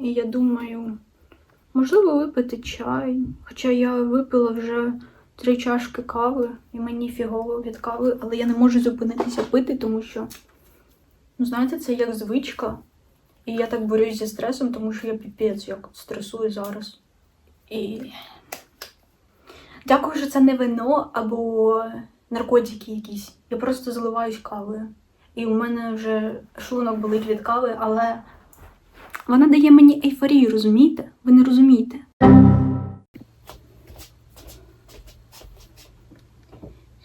і я думаю, можливо, випити чай. Хоча я випила вже три чашки кави, і мені фігово від кави, але я не можу зупинитися пити, тому що, ну, знаєте, це як звичка. І я так борюсь зі стресом, тому що я піпець як стресую зараз. І дякую, що це не вино або наркотики якісь. Я просто заливаюсь кавою. І у мене вже шлунок болить від кави, але вона дає мені ейфорію, розумієте? Ви не розумієте.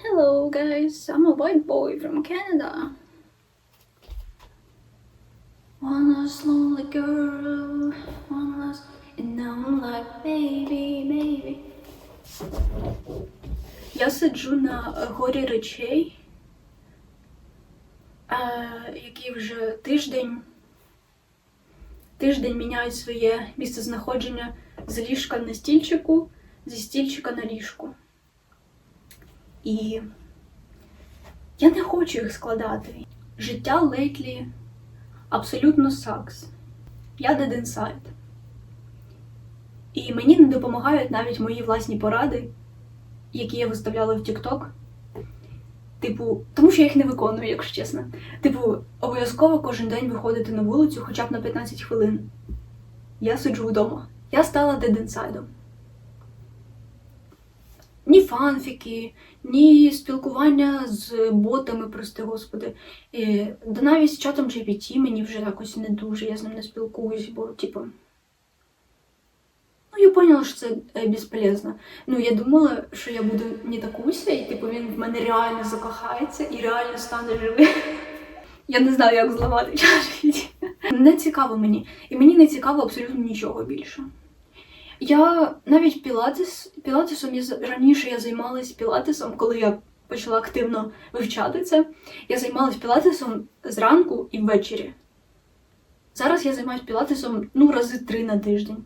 Hello guys, I'm a white boy from Canada. One last lonely girl, one last, and now I'm like, baby, baby. Я сиджу на горі речей, е, які вже тиждень, тиждень міняють своє місце знаходження з ліжка на стільчику, зі стільчика на ліжку. І я не хочу їх складати. Життя лейтлі абсолютно сакс. Я dead. І мені не допомагають навіть мої власні поради, які я виставляла в TikTok. Типу, тому що я їх не виконую, якщо чесно. Типу, обов'язково кожен день виходити на вулицю хоча б на 15 хвилин. Я сиджу вдома. Я стала inside. Ні фанфіки, ні спілкування з ботами, прости господи. І, да навіть з чатом GPT мені вже якось не дуже, я з ним не спілкуюсь, бо, типу. Поняла, що це е, безполезно. Ну, я думала, що я буду не такуся, і типу він в мене реально закохається і реально стане живим. Я не знаю, як зламати чат Не цікаво мені. І мені не цікаво абсолютно нічого більше. Я навіть пілатес, пілатесом я раніше я займалась пілатесом, коли я почала активно вивчати це. Я займалась пілатесом зранку і ввечері. Зараз я займаюся пілатесом ну рази три на тиждень.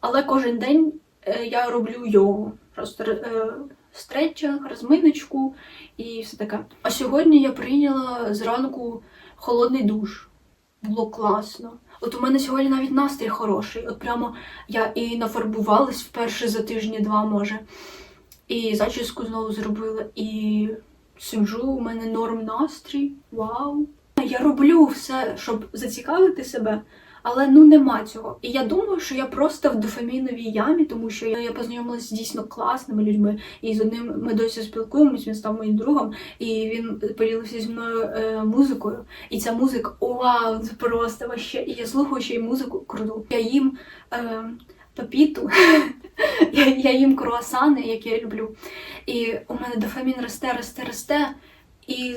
Але кожен день е, я роблю йогу. Просто е, стретчинг, розминочку і все таке. А сьогодні я прийняла зранку холодний душ. Було класно. От у мене сьогодні навіть настрій хороший. От прямо я і нафарбувалась вперше за тижні-два, може. І зачіску знову зробила. І сиджу, у мене норм настрій. Вау. Я роблю все, щоб зацікавити себе, але ну нема цього. І я думаю, що я просто в дофаміновій ямі, тому що я, познайомилася з дійсно класними людьми, і з одним ми досі спілкуємось, він став моїм другом, і він поділився зі мною е, музикою. І ця музика, вау, це просто вообще. І я слухаю ще й музику круту. Я їм е, папіту, я, я їм круасани, які я люблю. І у мене дофамін росте, росте, росте. І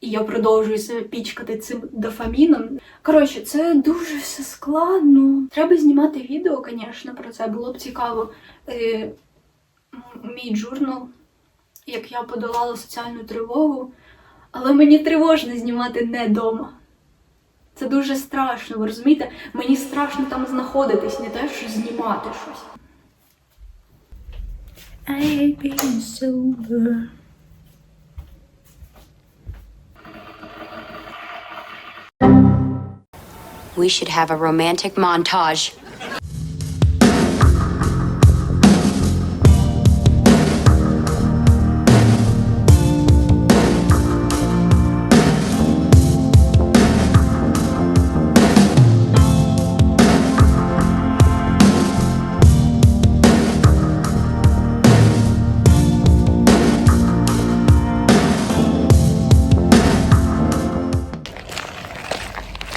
і я продовжую себе пічкати цим дофаміном. Коротше, це дуже все складно. Треба знімати відео, звісно, про це було б цікаво. Е, мій журнал, як я подолала соціальну тривогу, але мені тривожно знімати не вдома. Це дуже страшно, ви розумієте? Мені страшно там знаходитись, не те, що знімати щось. I've been sober. We should have a romantic montage.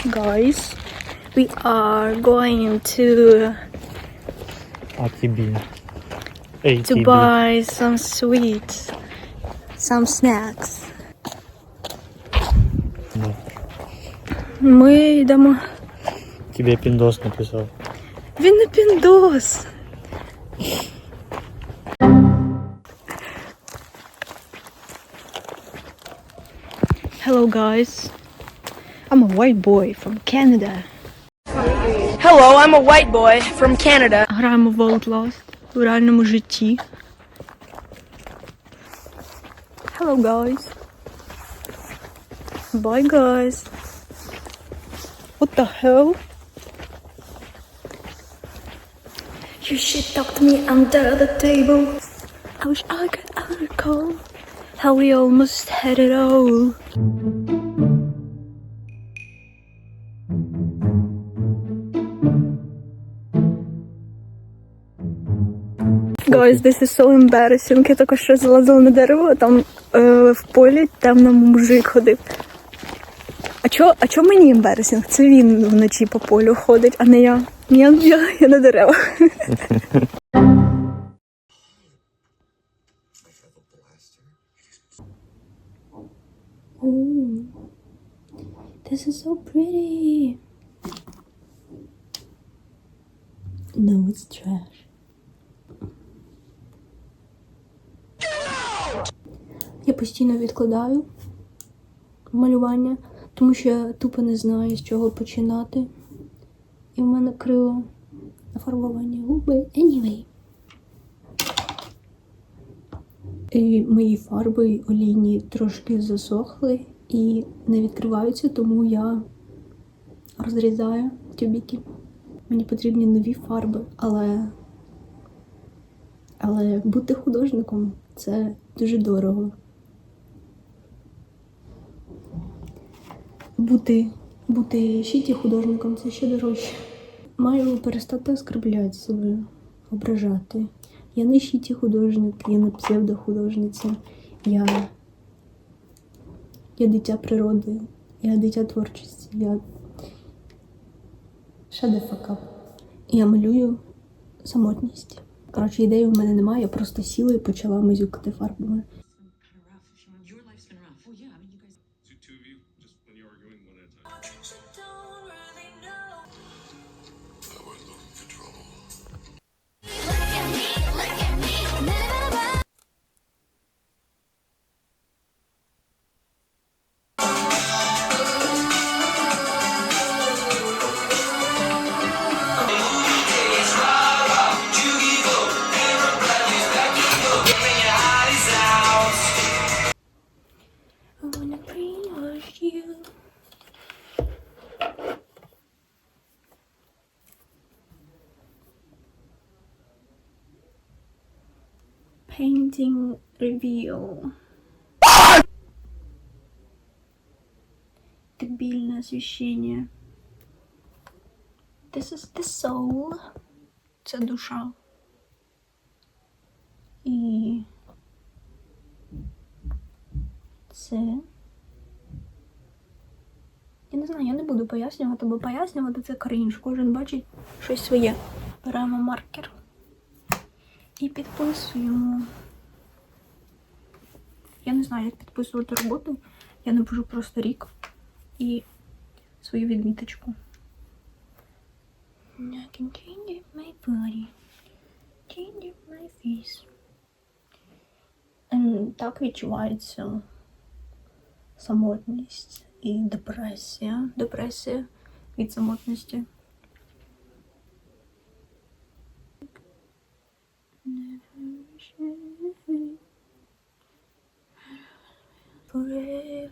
Guys, we are going to ATB. to ATB. buy some sweets, some snacks. Да. Ми йдемо. Тебе пиндос написал. Він не піндос. Hello guys. I'm a white boy from Canada. Hello, I'm a white boy from Canada. Граємо в Outlast в реальному житті. Hello guys. Bye guys. What the hell? You shit talked me under the table. I wish I could I recall how we almost had it all. Guys, this is so embarrassing. Я також що залазила на дерево, а там е, в полі темному мужик ходив. А чо, а чо мені ембаресінг? Це він вночі по полю ходить, а не я. Я, я, я на деревах. This is so pretty. No, it's trash. Я постійно відкладаю малювання, тому що я тупо не знаю, з чого починати. І в мене криво нафарбування губи. Anyway. І мої фарби олійні трошки засохли і не відкриваються, тому я розрізаю тюбіки. Мені потрібні нові фарби, але, але бути художником це дуже дорого. Бути, бути щиті художником це ще дорожче. Маю перестати оскорбляти себе, ображати. Я не щиті художник, я не псевдохудожниця. Я, я дитя природи, я дитя творчості, я up. Я малюю самотність. Коротше, ідеї в мене немає, я просто сіла і почала мазюкати фарбами. Painting reveal. Дебильное освещение. This is the soul. Це душа. І це. Я не знаю, я не буду пояснювати, бо пояснювати це крінж. Кожен бачить щось своє. Беремо маркер і підписуємо. Я не знаю, як підписувати роботу. Я напишу просто рік і свою відміточку. Ем, Так відчувається самотність і депресія. Депресія від самотності.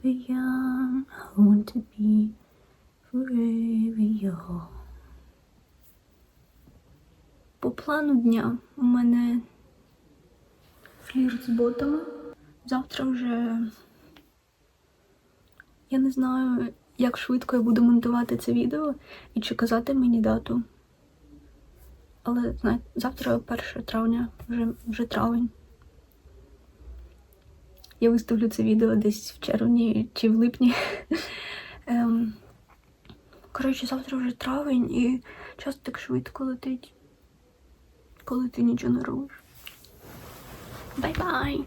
Forever young, I want to be forever young. По плану дня у мене флірт з ботами. Завтра вже я не знаю, як швидко я буду монтувати це відео і чи казати мені дату. Але знаєте, завтра 1 травня, вже, вже травень. Я виставлю це відео десь в червні чи в липні. Ем, коротше, завтра вже травень і час так швидко летить, коли ти нічого не робиш. Бай-бай!